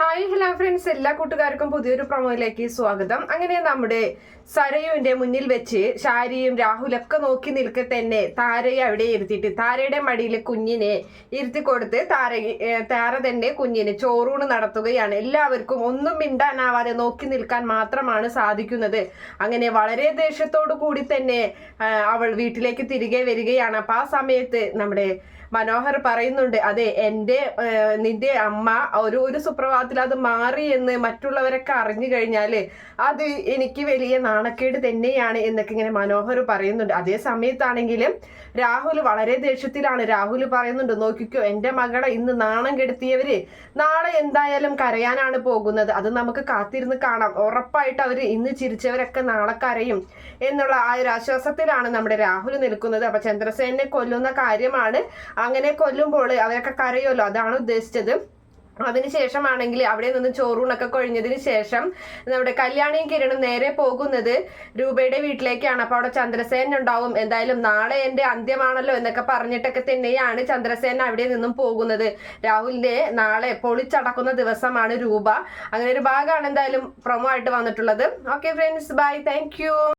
Hi hello friends എല്ലാ കൂട്ടുകാർക്കും പുതിയൊരു പ്രൊമോയിലേക്ക് സ്വാഗതം. അങ്ങനെ നമ്മുടെ സരയുവിന്റെ മുന്നിൽ വെച്ച് ഷാരിയും രാഹുലൊക്കെ നോക്കി നിൽക്കെ തന്നെ താരയെ അവിടെ ഇരുത്തിയിട്ട് താരയുടെ മടിയിൽ കുഞ്ഞിനെ ഇരുത്തി കൊടുത്ത് താര താര തന്നെ കുഞ്ഞിനെ ചോറൂണ് നടത്തുകയാണ്. എല്ലാവർക്കും ഒന്നും മിണ്ടാനാവാതെ നോക്കി നിൽക്കാൻ മാത്രമാണ് സാധിക്കുന്നത്. അങ്ങനെ വളരെ ദേഷ്യത്തോടു കൂടി തന്നെ അവൾ വീട്ടിലേക്ക് തിരികെ വരികയാണ്. അപ്പൊ ആ സമയത്ത് നമ്മുടെ മനോഹർ പറയുന്നുണ്ട് അതെ എന്റെ നിന്റെ അമ്മ ഒരു ഒരു സുപ്രഭാതത്തിൽ അത് മാറി എന്ന് മറ്റുള്ളവരൊക്കെ അറിഞ്ഞു കഴിഞ്ഞാൽ അത് എനിക്ക് വലിയ നാണക്കേട് തന്നെയാണ് എന്നൊക്കെ ഇങ്ങനെ മനോഹർ പറയുന്നുണ്ട്. അതേ സമയത്താണെങ്കിലും രാഹുൽ വളരെ ദേഷ്യത്തിലാണ്. രാഹുൽ പറയുന്നുണ്ട് നോക്കിക്കോ എന്റെ മകളെ ഇന്ന് നാണം കെടുത്തിയവര് നാളെ എന്തായാലും കരയാനാണ് പോകുന്നത്. അത് നമുക്ക് കാത്തിരുന്ന് കാണാം. ഉറപ്പായിട്ട് അവർ ഇന്ന് ചിരിച്ചവരൊക്കെ നാളെ കരയും. എന്നുള്ള ആ ഒരു ആശ്വാസത്തിലാണ് നമ്മുടെ രാഹുൽ നിൽക്കുന്നത്. അപ്പൊ ചന്ദ്രസേനെ കൊല്ലുന്ന കാര്യമാണ്. അങ്ങനെ കൊല്ലുമ്പോൾ അവരൊക്കെ കരയുമല്ലോ. അതാണ് ഉദ്ദേശിച്ചത്. അതിനുശേഷമാണെങ്കിൽ അവിടെ നിന്ന് ചോറൂണൊക്കെ കൊഴിഞ്ഞതിന് ശേഷം നമ്മുടെ കല്യാണിയും കിരണും നേരെ പോകുന്നത് രൂപയുടെ വീട്ടിലേക്കാണ്. അപ്പൊ അവിടെ ചന്ദ്രസേൻ ഉണ്ടാവും. എന്തായാലും നാളെ എന്റെ അന്ത്യമാണല്ലോ എന്നൊക്കെ പറഞ്ഞിട്ടൊക്കെ തന്നെയാണ് ചന്ദ്രസേൻ അവിടെ നിന്നും പോകുന്നത്. രാഹുലിന്റെ നാളെ പൊളിച്ചടക്കുന്ന ദിവസമാണ് രൂപ. അങ്ങനെ ഒരു ഭാഗമാണ് എന്തായാലും പ്രൊമോ ആയിട്ട് വന്നിട്ടുള്ളത്. Okay friends bye thank